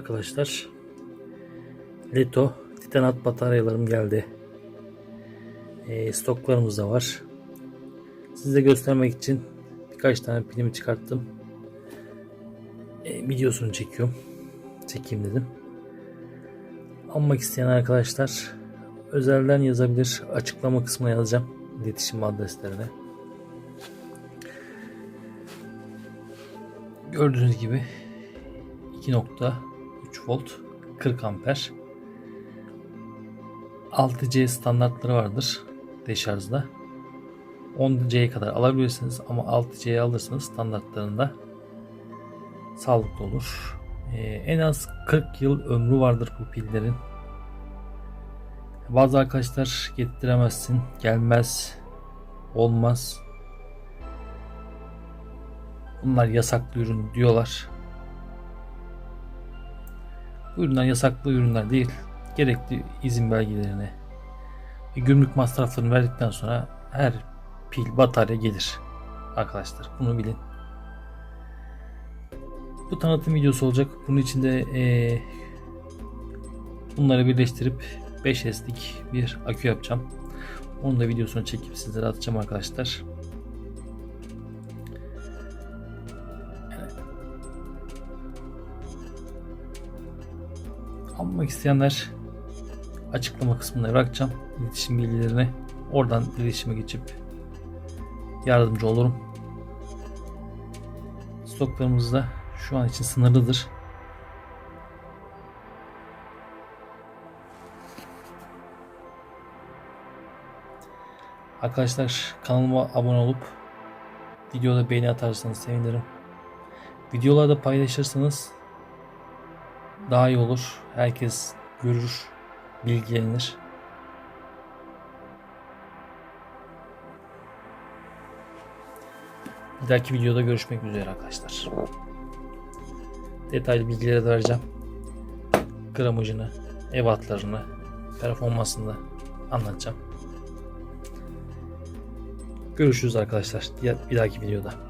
arkadaşlar. Leto Titanat bataryalarım geldi. E, stoklarımız da var. Size göstermek için birkaç tane pilimi çıkarttım. E, videosunu çekiyorum. Çekeyim dedim. Almak isteyen arkadaşlar özelden yazabilir. Açıklama kısmına yazacağım. iletişim adreslerine. Gördüğünüz gibi 2.3 volt 40 amper 6C standartları vardır deşarjda 10C'ye kadar alabilirsiniz ama 6C'ye alırsanız standartlarında sağlıklı olur. Ee, en az 40 yıl ömrü vardır bu pillerin. Bazı arkadaşlar getiremezsin, gelmez, olmaz. Bunlar yasaklı ürün diyorlar. Ürünler yasaklı ürünler değil. Gerekli izin belgelerine ve gümrük masraflarını verdikten sonra her pil batarya gelir. Arkadaşlar bunu bilin. Bu tanıtım videosu olacak. Bunun içinde eee bunları birleştirip 5S'lik bir akü yapacağım. Onun da videosunu çekip sizlere atacağım arkadaşlar. Almak isteyenler açıklama kısmına bırakacağım iletişim bilgilerini. Oradan iletişime geçip yardımcı olurum. Stoklarımız da şu an için sınırlıdır. Arkadaşlar kanalıma abone olup videoda beğeni atarsanız sevinirim. Videolarda paylaşırsanız daha iyi olur. Herkes görür, bilgilenir. Bir dahaki videoda görüşmek üzere arkadaşlar. Detaylı bilgileri de vereceğim. Gramajını, evatlarını, performansını anlatacağım. Görüşürüz arkadaşlar. Bir dahaki videoda.